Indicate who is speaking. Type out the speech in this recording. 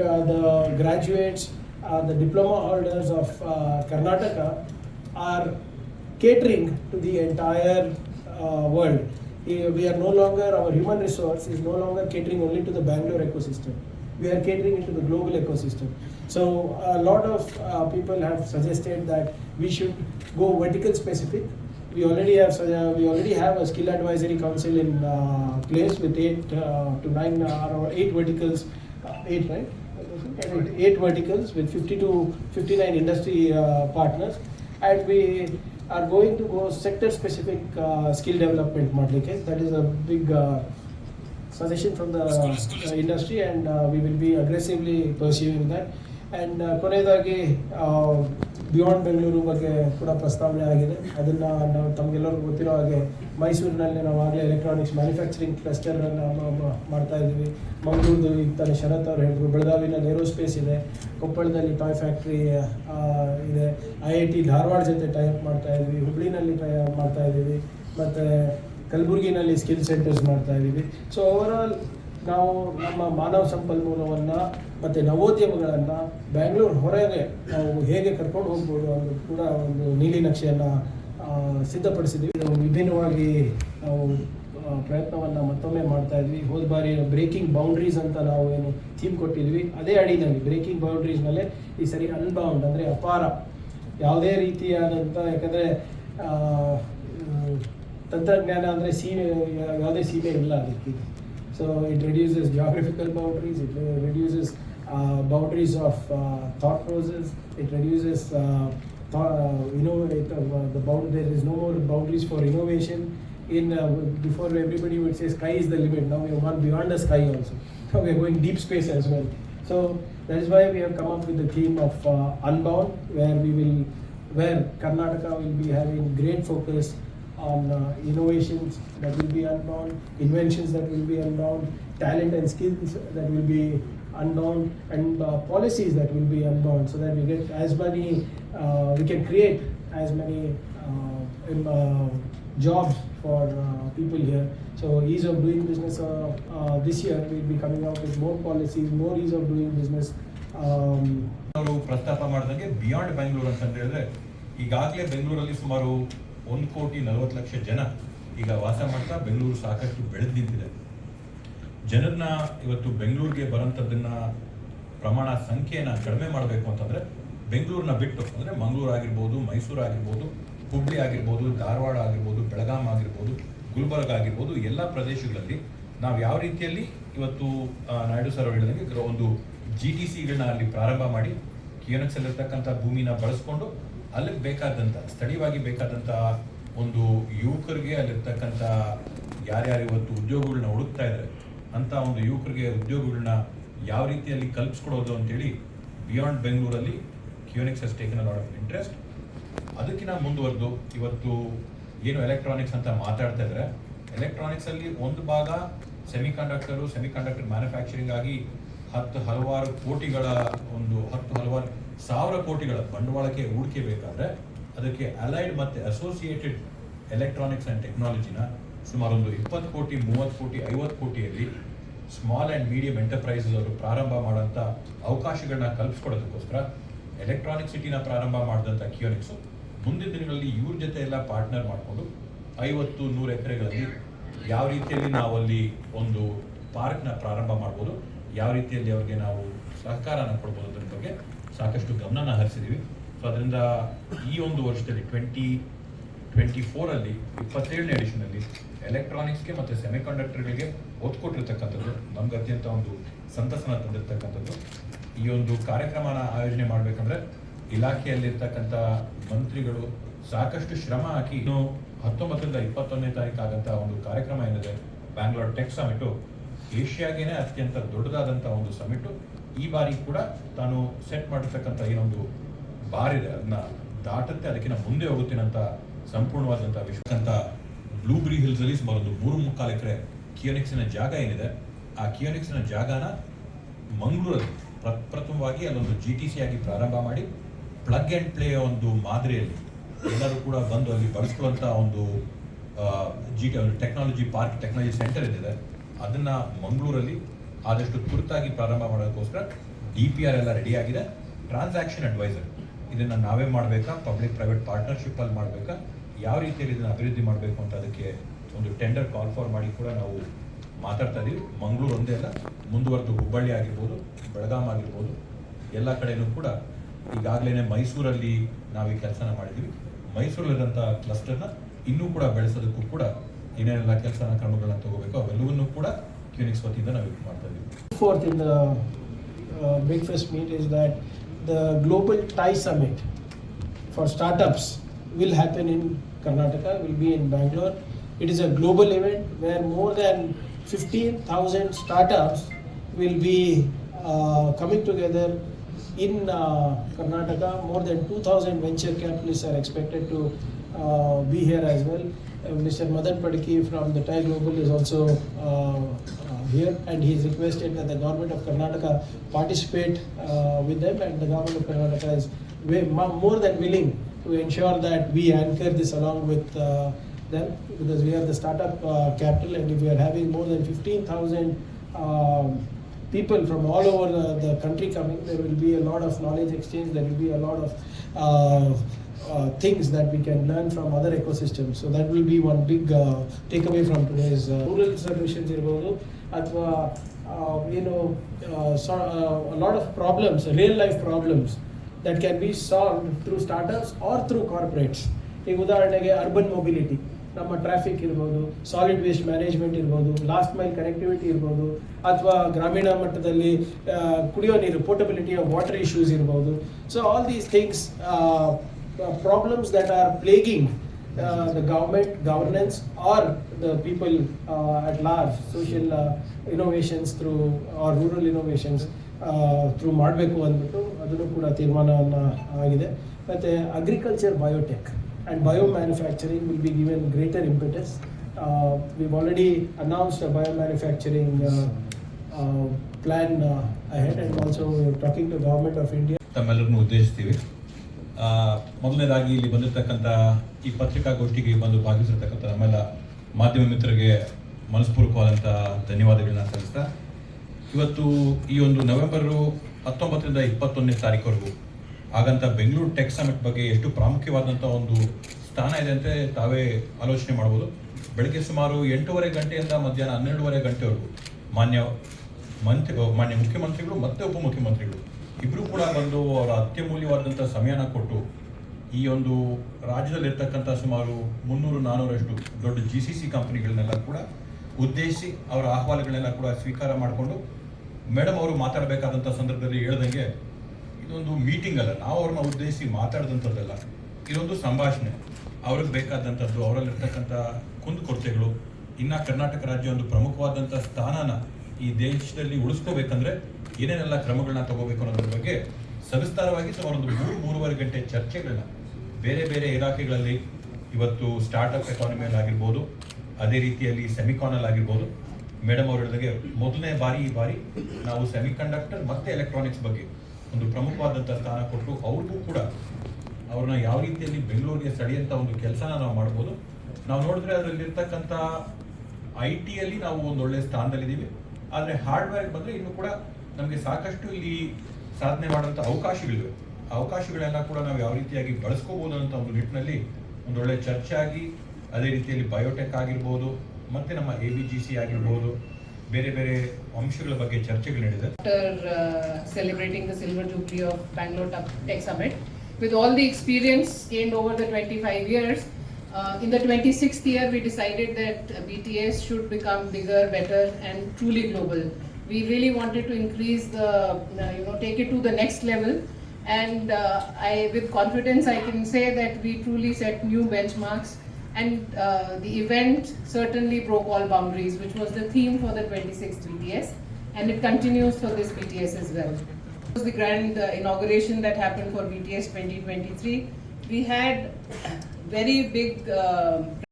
Speaker 1: uh, the graduates, uh, the diploma holders of uh, Karnataka are catering to the entire world. We are no longer, our human resource is no longer catering only to the Bangalore ecosystem. We are catering into the global ecosystem. So a lot of uh, people have suggested that we should go vertical specific. We already have, uh, we already have a skill advisory council in uh, place with eight to nine or eight verticals, eight, right? eight verticals with 50 to 59 industry uh, partners. And we are going to go sector specific uh, skill development model that is a big uh, suggestion from the uh, industry and uh, we will be aggressively pursuing that. And uh, beyond Bengaluru ಬಗ್ಗೆ ಕೂಡ ಪ್ರಸ್ತಾವನೆ ಆಗಿದೆ. ಅದನ್ನು ನಾವು ತಮಗೆಲ್ಲರಿಗೂ ಗೊತ್ತಿರೋ ಹಾಗೆ ಮೈಸೂರಿನಲ್ಲಿ ನಾವು ಆಗಲೇ ಎಲೆಕ್ಟ್ರಾನಿಕ್ಸ್ ಮ್ಯಾನುಫ್ಯಾಕ್ಚರಿಂಗ್ ಕ್ಲಸ್ಟರನ್ನು ಮಾಡ್ತಾ ಇದ್ದೀವಿ. ಮಂಗಳೂರು ಈಗ ತಾನೇ ಶರತ್ ಅವರು ಹೇಳಿದ್ರು, ಬೆಳಗಾವಿನಲ್ಲಿ ಏರೋಸ್ಪೇಸ್ ಇದೆ, ಕೊಪ್ಪಳದಲ್ಲಿ ಟಾಯ್ ಫ್ಯಾಕ್ಟ್ರಿ ಇದೆ ಐ ಐ ಟಿ ಧಾರವಾಡ ಜೊತೆ ಟೈಪ್ ಮಾಡ್ತಾ ಇದ್ದೀವಿ, ಹುಬ್ಳಿನಲ್ಲಿ ಟೈ ಮಾಡ್ತಾ ಇದ್ದೀವಿ, ಮತ್ತು ಕಲಬುರಗಿನಲ್ಲಿ ಸ್ಕಿಲ್ ಸೆಂಟರ್ಸ್ ಮಾಡ್ತಾ ಇದ್ದೀವಿ. ಸೊ ಓವರಾಲ್ ನಾವು ನಮ್ಮ ಮಾನವ ಸಂಪನ್ಮೂಲವನ್ನು ಮತ್ತು ನವೋದ್ಯಮಗಳನ್ನು ಬ್ಯಾಂಗ್ಳೂರು ಹೊರಗೆ ನಾವು ಹೇಗೆ ಕರ್ಕೊಂಡು ಹೋಗ್ಬೋದು ಅನ್ನೋದು ಕೂಡ ಒಂದು ನೀಲಿ ನಕ್ಷೆಯನ್ನು ಸಿದ್ಧಪಡಿಸಿದ್ವಿ ನಾವು ವಿಭಿನ್ನವಾಗಿ ನಾವು ಪ್ರಯತ್ನವನ್ನು ಮತ್ತೊಮ್ಮೆ ಮಾಡ್ತಾ ಇದ್ವಿ. ಹೋದ ಬಾರಿ ಬ್ರೇಕಿಂಗ್ ಬೌಂಡ್ರೀಸ್ ಅಂತ ನಾವು ಏನು ಥೀಮ್ ಕೊಟ್ಟಿದ್ವಿ. ಅದೇ ಅಡಿನಲ್ಲಿ ಬ್ರೇಕಿಂಗ್ ಬೌಂಡ್ರೀಸ್ನಲ್ಲೇ ಈ ಸರಿ ಅನ್ಬೌಂಡ್ ಅಂದರೆ ಅಪಾರ. ಯಾವುದೇ ರೀತಿಯಾದಂಥ ಯಾಕಂದರೆ ತಂತ್ರಜ್ಞಾನ ಅಂದರೆ ಸೀಮೆ, ಯಾವುದೇ ಸೀಮೆ ಇಲ್ಲ ಅದಕ್ಕೆ. So it reduces geographical boundaries, it reduces uh, boundaries of uh, thought process, it reduces, uh, thought, uh, you know, it, uh, the bound, there is no more boundaries for innovation. In uh, Before everybody would say sky is the limit, now we have gone beyond the sky also. Now we are going deep space as well. So that is why we have come up with the theme of Unbound, where we will, where Karnataka will be having great focus on uh, innovations that will be unbound inventions that will be unbound talent and skills that will be unbound and uh, policies that will be unbound so that we get as many uh, we can create as many uh, in, uh, jobs for uh, people here so ease of doing business uh, uh, this year we'll be coming out with more policies more ease of doing business um,
Speaker 2: ಅವರು ಪ್ರಸ್ತಾಪ ಮಾಡಿದಂಗೆ beyond Bengaluru ಅಂತ ಹೇಳಿದ್ರೆ ಈಗಾಗಲೇ ಬೆಂಗಳೂರಲ್ಲಿ ಸುಮಾರು ಒಂದು ಕೋಟಿ ನಲವತ್ತು ಲಕ್ಷ ಜನ ಈಗ ವಾಸ ಮಾಡ್ತಾ ಬೆಂಗಳೂರು ಸಾಕಷ್ಟು ಬೆಳೆದು ನಿಂತಿದೆ. ಜನರನ್ನ ಇವತ್ತು ಬೆಂಗಳೂರಿಗೆ ಬರೋಂಥದ್ದನ್ನ ಪ್ರಮಾಣ ಸಂಖ್ಯೆಯನ್ನು ಕಡಿಮೆ ಮಾಡಬೇಕು ಅಂತಂದ್ರೆ ಬೆಂಗಳೂರನ್ನ ಬಿಟ್ಟು, ಅಂದ್ರೆ ಮಂಗಳೂರು ಆಗಿರ್ಬೋದು, ಮೈಸೂರು ಆಗಿರ್ಬೋದು, ಹುಬ್ಳಿ ಆಗಿರ್ಬೋದು, ಧಾರವಾಡ ಆಗಿರ್ಬೋದು, ಬೆಳಗಾಂ ಆಗಿರ್ಬೋದು, ಗುಲ್ಬರ್ಗ ಆಗಿರ್ಬೋದು, ಎಲ್ಲ ಪ್ರದೇಶಗಳಲ್ಲಿ ನಾವು ಯಾವ ರೀತಿಯಲ್ಲಿ ಇವತ್ತು ನಾಯ್ಡು ಸರ್ ಹೇಳಿದಂಗೆ ಒಂದು ಜಿ ಟಿ ಸಿಗಳನ್ನ ಅಲ್ಲಿ ಪ್ರಾರಂಭ ಮಾಡಿ ಕಿಯೋನಕ್ಸ್ ಇರ್ತಕ್ಕಂಥ ಭೂಮಿನ ಬಳಸ್ಕೊಂಡು ಅಲ್ಲಿಗೆ ಬೇಕಾದಂಥ ಸ್ಥಳೀಯವಾಗಿ ಬೇಕಾದಂಥ ಒಂದು ಯುವಕರಿಗೆ ಅಲ್ಲಿರ್ತಕ್ಕಂಥ ಯಾರ್ಯಾರು ಇವತ್ತು ಉದ್ಯೋಗಗಳನ್ನ ಹುಡುಕ್ತಾ ಇದ್ದಾರೆ ಅಂತ ಒಂದು ಯುವಕರಿಗೆ ಉದ್ಯೋಗಗಳನ್ನ ಯಾವ ರೀತಿಯಲ್ಲಿ ಕಲ್ಪಿಸ್ಕೊಡೋದು ಅಂತೇಳಿ ಬಿಯಾಂಡ್ ಬೆಂಗಳೂರಲ್ಲಿ ಕ್ಯೂನಿಕ್ಸ್ ಹಸ್ ಟೇಕನ್ ಲಾಟ್ ಆಫ್ ಇಂಟ್ರೆಸ್ಟ್ ಅದಕ್ಕಿಂತ ಮುಂದುವರೆದು, ಇವತ್ತು ಏನು ಎಲೆಕ್ಟ್ರಾನಿಕ್ಸ್ ಅಂತ ಮಾತಾಡ್ತಾ ಇದ್ದಾರೆ ಎಲೆಕ್ಟ್ರಾನಿಕ್ಸ್ ಅಲ್ಲಿ ಒಂದು ಭಾಗ ಸೆಮಿ ಕಂಡಕ್ಟರು ಸೆಮಿ ಮ್ಯಾನುಫ್ಯಾಕ್ಚರಿಂಗ್ ಆಗಿ ಹತ್ತು ಹಲವಾರು ಕೋಟಿಗಳ ಒಂದು, ಹತ್ತು ಹಲವಾರು ಸಾವಿರ ಕೋಟಿಗಳ ಬಂಡವಾಳಕ್ಕೆ ಹೂಡಿಕೆ ಬೇಕಾದ್ರೆ ಅದಕ್ಕೆ ಅಲೈಡ್ ಮತ್ತೆ ಅಸೋಸಿಯೇಟೆಡ್ ಎಲೆಕ್ಟ್ರಾನಿಕ್ಸ್ ಅಂಡ್ ಟೆಕ್ನಾಲಜಿನ ಸುಮಾರು ಒಂದು ಇಪ್ಪತ್ತು ಕೋಟಿ, ಮೂವತ್ತು ಕೋಟಿ, ಐವತ್ತು ಕೋಟಿಯಲ್ಲಿ ಸ್ಮಾಲ್ ಆ್ಯಂಡ್ ಮೀಡಿಯಂ ಎಂಟರ್ಪ್ರೈಸಸ್ ಅವರು ಪ್ರಾರಂಭ ಮಾಡೋಂಥ ಅವಕಾಶಗಳನ್ನ ಕಲ್ಪಿಸ್ಕೊಡೋದಕ್ಕೋಸ್ಕರ ಎಲೆಕ್ಟ್ರಾನಿಕ್ ಸಿಟಿನ ಪ್ರಾರಂಭ ಮಾಡಿದಂಥ ಕಿಯೋನಿಕ್ಸು ಮುಂದಿನ ದಿನಗಳಲ್ಲಿ ಇವ್ರ ಜೊತೆ ಎಲ್ಲ ಪಾರ್ಟ್ನರ್ ಮಾಡಿಕೊಂಡು ಐವತ್ತು, ನೂರು ಎಕರೆಗಳಲ್ಲಿ ಯಾವ ರೀತಿಯಲ್ಲಿ ನಾವು ಅಲ್ಲಿ ಒಂದು ಪಾರ್ಕ್ನ ಪ್ರಾರಂಭ ಮಾಡ್ಬೋದು, ಯಾವ ರೀತಿಯಲ್ಲಿ ಅವ್ರಿಗೆ ನಾವು ಸಹಕಾರನ ಕೊಡ್ಬೋದು ಅದ್ರ ಬಗ್ಗೆ ಸಾಕಷ್ಟು ಗಮನನ ಹರಿಸಿದ್ದೀವಿ ಸೊ ಅದರಿಂದ ಈ ಒಂದು ವರ್ಷದಲ್ಲಿ ಟ್ವೆಂಟಿ ಟ್ವೆಂಟಿ ಫೋರಲ್ಲಿ ಇಪ್ಪತ್ತೇಳನೇ ಎಡಿಷನಲ್ಲಿ ಎಲೆಕ್ಟ್ರಾನಿಕ್ಸ್ಗೆ ಮತ್ತು ಸೆಮಿಕಂಡಕ್ಟರ್ಗಳಿಗೆ ಒತ್ತು ಕೊಟ್ಟಿರ್ತಕ್ಕಂಥದ್ದು ನಮ್ಗೆ ಅತ್ಯಂತ ಒಂದು ಸಂತಸನ ತಂದಿರ್ತಕ್ಕಂಥದ್ದು. ಈ ಒಂದು ಕಾರ್ಯಕ್ರಮನ ಆಯೋಜನೆ ಮಾಡಬೇಕಂದ್ರೆ ಇಲಾಖೆಯಲ್ಲಿರ್ತಕ್ಕಂಥ ಮಂತ್ರಿಗಳು ಸಾಕಷ್ಟು ಶ್ರಮ ಹಾಕಿ ಇನ್ನು ಹತ್ತೊಂಬತ್ತರಿಂದ ಇಪ್ಪತ್ತೊಂದನೇ ತಾರೀಕು ಒಂದು ಕಾರ್ಯಕ್ರಮ ಏನಿದೆ ಬ್ಯಾಂಗ್ಳೂರ್ ಟೆಕ್ ಸಮಿಟು ಏಷ್ಯಾಗೇನೆ ಅತ್ಯಂತ ದೊಡ್ಡದಾದಂಥ ಒಂದು ಸಮಿಟು ಈ ಬಾರಿ ಕೂಡ ತಾನು ಸೆಟ್ ಮಾಡಿರ್ತಕ್ಕಂಥ ಏನೊಂದು ಬಾರ್ ಇದೆ ಅದನ್ನ ದಾಟುತ್ತೆ, ಅದಕ್ಕಿಂತ ಮುಂದೆ ಹೋಗುತ್ತೇನಂತ ಸಂಪೂರ್ಣವಾದಂಥ ವಿಶ್ವಕ್ಕಂಥ ಬ್ಲೂಬ್ರಿ ಹಿಲ್ಸ್ ಅಲ್ಲಿ ಸುಮಾರು ಒಂದು ಮೂರು ಮುಕ್ಕಾಲು ಎಕರೆ ಕಿಯೋನಿಕ್ಸಿನ ಜಾಗ ಏನಿದೆ, ಆ ಕಿಯೋನಿಕ್ಸಿನ ಜಾಗನ ಮಂಗಳೂರಲ್ಲಿ ಪ್ರಪ್ರಥಮವಾಗಿ ಅಲ್ಲೊಂದು ಜಿ ಟಿ ಸಿ ಆಗಿ ಪ್ರಾರಂಭ ಮಾಡಿ ಪ್ಲಗ್ ಆ್ಯಂಡ್ ಪ್ಲೇ ಒಂದು ಮಾದರಿಯಲ್ಲಿ ಎಲ್ಲರೂ ಕೂಡ ಬಂದು ಅಲ್ಲಿ ಬಳಸ್ಕೊಳ್ಳುವಂಥ ಒಂದು G technology park technology centre ಏನಿದೆ, ಅದನ್ನು ಮಂಗಳೂರಲ್ಲಿ ಆದಷ್ಟು ತುರ್ತಾಗಿ ಪ್ರಾರಂಭ ಮಾಡೋದಕ್ಕೋಸ್ಕರ ಡಿ ಪಿ ಆರ್ ಎಲ್ಲ ರೆಡಿ ಆಗಿದೆ. ಟ್ರಾನ್ಸಾಕ್ಷನ್ ಅಡ್ವೈಸರ್ ಇದನ್ನು ನಾವೇ ಮಾಡಬೇಕಾ? ಪಬ್ಲಿಕ್ ಪ್ರೈವೇಟ್ ಪಾರ್ಟ್ನರ್ಶಿಪ್ಪಲ್ಲಿ ಮಾಡಬೇಕಾ? ಯಾವ ರೀತಿಯಲ್ಲಿ ಇದನ್ನು ಅಭಿವೃದ್ಧಿ ಮಾಡಬೇಕು ಅಂತ ಅದಕ್ಕೆ ಒಂದು ಟೆಂಡರ್ ಕಾಲ್ ಫಾರ್ ಮಾಡಿ ಕೂಡ ನಾವು ಮಾತಾಡ್ತಾ ಇದೀವಿ. ಮಂಗಳೂರು ಒಂದೇ ಅಲ್ಲ, ಮುಂದುವರೆದು ಹುಬ್ಬಳ್ಳಿ ಆಗಿರ್ಬೋದು, ಬೆಳಗಾಂ ಆಗಿರ್ಬೋದು, ಎಲ್ಲ ಕಡೆಯೂ ಕೂಡ ಈಗಾಗಲೇ ಮೈಸೂರಲ್ಲಿ ನಾವು ಈ ಕೆಲಸನ ಮಾಡಿದ್ದೀವಿ ಮೈಸೂರಲ್ಲಿರೋಂಥ ಕ್ಲಸ್ಟರ್ನ ಇನ್ನೂ ಕೂಡ ಬೆಳೆಸೋದಕ್ಕೂ ಕೂಡ ಏನೇನೆಲ್ಲ ಕೆಲಸನ ಕ್ರಮಗಳನ್ನ ತಗೋಬೇಕು ಅವೆಲ್ಲವನ್ನೂ ಕೂಡ ಕ್ಯೂನಿಕ್ಸ್ ವತಿಯಿಂದ ನಾವು ಇದು ಮಾಡ್ತಾ ಇದ್ದೀವಿ
Speaker 1: Fourth in the uh, breakfast meet is that the Global Thai Summit for startups will happen in Karnataka, will be in Bangalore. It is a global event where more than 15,000 startups will be uh, coming together in uh, Karnataka. More than 2,000 venture capitalists are expected to uh, be here as well. Uh, Mr. Madan Padki from the Thai Global is also uh, uh, here and he has requested that the government of Karnataka participate uh, with them and the government of Karnataka is way, more than willing to ensure that we anchor this along with uh, them because we are the startup uh, capital and if we are having more than 15,000 um, people from all over the, the, country coming, there will be a lot of knowledge exchange, there will be a lot of uh, uh, things that we can learn from other ecosystems. So that will be one big uh, takeaway from today's uh, rural solutions. ಅಥವಾ ಏನು lot of problems, real life problems that can be solved through startups or through corporates. ಈಗ ಉದಾಹರಣೆಗೆ urban mobility ನಮ್ಮ traffic ಇರ್ಬೋದು solid waste management ಇರ್ಬೋದು last mile connectivity ಇರ್ಬೋದು ಅಥವಾ ಗ್ರಾಮೀಣ ಮಟ್ಟದಲ್ಲಿ ಕುಡಿಯೋ ನೀರು ಪೋರ್ಟಬಿಲಿಟಿ ಆಫ್ ವಾಟರ್ ಇಶ್ಯೂಸ್ ಇರ್ಬೋದು so all these things problems that are plaguing the government governance are the people at innovations through or rural innovations through ಮಾಡಬೇಕು ಅಂದ್ಬಿಟ್ಟು ಅದನ್ನು ಕೂಡ ತೀರ್ಮಾನವನ್ನು ಆಗಿದೆ ಮತ್ತು agriculture biotech be given greater impetus. Uh, we've already announced a biomanufacturing uh, uh, plan uh, ahead and also we're talking to government of India.
Speaker 2: ತಮ್ಮೆಲ್ಲರನ್ನು ಉದ್ದೇಶಿಸ್ತೀವಿ ಮೊದಲನೇದಾಗಿ ಇಲ್ಲಿ ಬಂದಿರತಕ್ಕಂಥ ಈ ಪತ್ರಿಕಾಗೋಷ್ಠಿಗೆ ಬಂದು ಭಾಗವಹಿಸಿರ್ತಕ್ಕಂಥ ನಮ್ಮೆಲ್ಲ ಮಾಧ್ಯಮ ಮಿತ್ರರಿಗೆ ಮನಸ್ಪೂರ್ವಕವಾದಂಥ ಧನ್ಯವಾದಗಳನ್ನ ಸಲ್ಲಿಸ್ತಾ, ಇವತ್ತು ಈ ಒಂದು ನವೆಂಬರು ಹತ್ತೊಂಬತ್ತರಿಂದ ಇಪ್ಪತ್ತೊಂದನೇ ತಾರೀಕುವರೆಗೂ ಹಾಗಂತ ಬೆಂಗಳೂರು ಟೆಕ್ ಸಮಿಟ್ ಬಗ್ಗೆ ಎಷ್ಟು ಪ್ರಾಮುಖ್ಯವಾದಂಥ ಒಂದು ಸ್ಥಾನ ಇದೆ ಅಂತ ತಾವೇ ಆಲೋಚನೆ ಮಾಡ್ಬೋದು. ಬೆಳಗ್ಗೆ ಸುಮಾರು ಎಂಟೂವರೆ ಗಂಟೆಯಿಂದ ಮಧ್ಯಾಹ್ನ ಹನ್ನೆರಡೂವರೆ ಗಂಟೆವರೆಗೂ ಮಾನ್ಯ ಮಂತ್ರಿ, ಮಾನ್ಯ ಮುಖ್ಯಮಂತ್ರಿಗಳು ಮತ್ತೆ ಉಪಮುಖ್ಯಮಂತ್ರಿಗಳು ಇಬ್ಬರು ಕೂಡ ಬಂದು ಅವರ ಅತ್ಯಮೂಲ್ಯವಾದಂಥ ಸಮಯನ ಕೊಟ್ಟು ಈ ಒಂದು ರಾಜ್ಯದಲ್ಲಿರ್ತಕ್ಕಂಥ ಸುಮಾರು ಮುನ್ನೂರು ನಾನ್ನೂರಷ್ಟು ದೊಡ್ಡ ಜಿ ಸಿ ಸಿ ಕಂಪನಿಗಳನ್ನೆಲ್ಲ ಕೂಡ ಉದ್ದೇಶಿಸಿ ಅವರ ಅಹವಾಲುಗಳನ್ನೆಲ್ಲ ಕೂಡ ಸ್ವೀಕಾರ ಮಾಡಿಕೊಂಡು ಮೇಡಮ್ ಅವರು ಮಾತಾಡಬೇಕಾದಂಥ ಸಂದರ್ಭದಲ್ಲಿ ಹೇಳ್ದಂಗೆ ಇದೊಂದು ಮೀಟಿಂಗ್ ಅಲ್ಲ, ನಾವು ಅವ್ರನ್ನ ಉದ್ದೇಶಿಸಿ ಮಾತಾಡಿದಂಥದ್ದಲ್ಲ, ಇದೊಂದು ಸಂಭಾಷಣೆ. ಅವ್ರಿಗೆ ಬೇಕಾದಂಥದ್ದು, ಅವರಲ್ಲಿರ್ತಕ್ಕಂಥ ಕುಂದುಕೊರತೆಗಳು, ಇನ್ನು ಕರ್ನಾಟಕ ರಾಜ್ಯ ಒಂದು ಪ್ರಮುಖವಾದಂಥ ಸ್ಥಾನನ ಈ ದೇಶದಲ್ಲಿ ಉಳಿಸ್ಕೋಬೇಕಂದ್ರೆ ಏನೇನೆಲ್ಲ ಕ್ರಮಗಳನ್ನ ತಗೋಬೇಕು ಅನ್ನೋದ್ರ ಬಗ್ಗೆ ಸವಿಸ್ತಾರವಾಗಿ ಸುಮಾರು ಒಂದು ಮೂರು, ಮೂರುವರೆ ಗಂಟೆ ಚರ್ಚೆಗಳನ್ನ ಬೇರೆ ಬೇರೆ ಇಲಾಖೆಗಳಲ್ಲಿ ಇವತ್ತು ಸ್ಟಾರ್ಟ್ಅಪ್ ಎಕಾನಮಿಯಲ್ಲಿ ಆಗಿರ್ಬೋದು, ಅದೇ ರೀತಿಯಲ್ಲಿ ಸೆಮಿಕಾನಲ್ಲಿ ಆಗಿರ್ಬೋದು. ಮೇಡಮ್ ಅವರು ಹೇಳಿದಾಗೆ ಮೊದಲನೇ ಬಾರಿ ಈ ಬಾರಿ ನಾವು ಸೆಮಿಕಂಡಕ್ಟರ್ ಮತ್ತೆ ಎಲೆಕ್ಟ್ರಾನಿಕ್ಸ್ ಬಗ್ಗೆ ಒಂದು ಪ್ರಮುಖವಾದಂಥ ಸ್ಥಾನ ಕೊಟ್ಟು ಅವ್ರಿಗೂ ಕೂಡ ಅವ್ರನ್ನ ಯಾವ ರೀತಿಯಲ್ಲಿ ಬೆಂಗಳೂರಿಗೆ ಸೆಳೆಯಂಥ ಒಂದು ಕೆಲಸನ ನಾವು ಮಾಡ್ಬೋದು. ನಾವು ನೋಡಿದ್ರೆ ಅದರಲ್ಲಿರ್ತಕ್ಕಂಥ ಐ ಟಿಯಲ್ಲಿ ನಾವು ಒಂದು ಒಳ್ಳೆ ಸ್ಥಾನದಲ್ಲಿದ್ದೀವಿ. ಆದರೆ ಹಾರ್ಡ್ವೇರ್ ಬಂದರೆ ಇನ್ನು ಕೂಡ ನಮಗೆ ಸಾಕಷ್ಟು ಇಲ್ಲಿ ಸಾಧನೆ ಮಾಡುವಂಥ ಅವಕಾಶಗಳಿವೆ. ಅವಕಾಶಗಳೆಲ್ಲ ಕೂಡ ನಾವು ಯಾವ ರೀತಿಯಾಗಿ ಬಳಸ್ಕೋಬೋದು ಅಂತ ಒಂದು ನಿಟ್ಟಿನಲ್ಲಿ ಒಂದೊಳ್ಳೆ ಚರ್ಚೆ ಆಗಿ ಅದೇ ರೀತಿಯಲ್ಲಿ ಬಯೋಟೆಕ್ ಆಗಿರ್ಬೋದು ಮತ್ತೆ ನಮ್ಮ ಎ ಬಿ ಜಿ ಸಿ ಆಗಿರ್ಬೋದು ಬೇರೆ ಬೇರೆ ಅಂಶಗಳ ಬಗ್ಗೆ ಚರ್ಚೆಗಳು ನಡೆದಿದೆ.
Speaker 3: Celebrating the silver jubilee of Bangalore tech summit with all the experience experience gained over the 25 years, uh, in the 26th year, we decided that BTS should become bigger, better, and truly global. We really wanted to increase the, uh, you know, take it to the next level. And uh, I, with confidence, I can say that we truly set new benchmarks. And uh, the event certainly broke all boundaries, which was the theme for the 26th BTS and it continues for this BTS as well. It was the grand uh, inauguration that happened for BTS 2023. We had very big uh,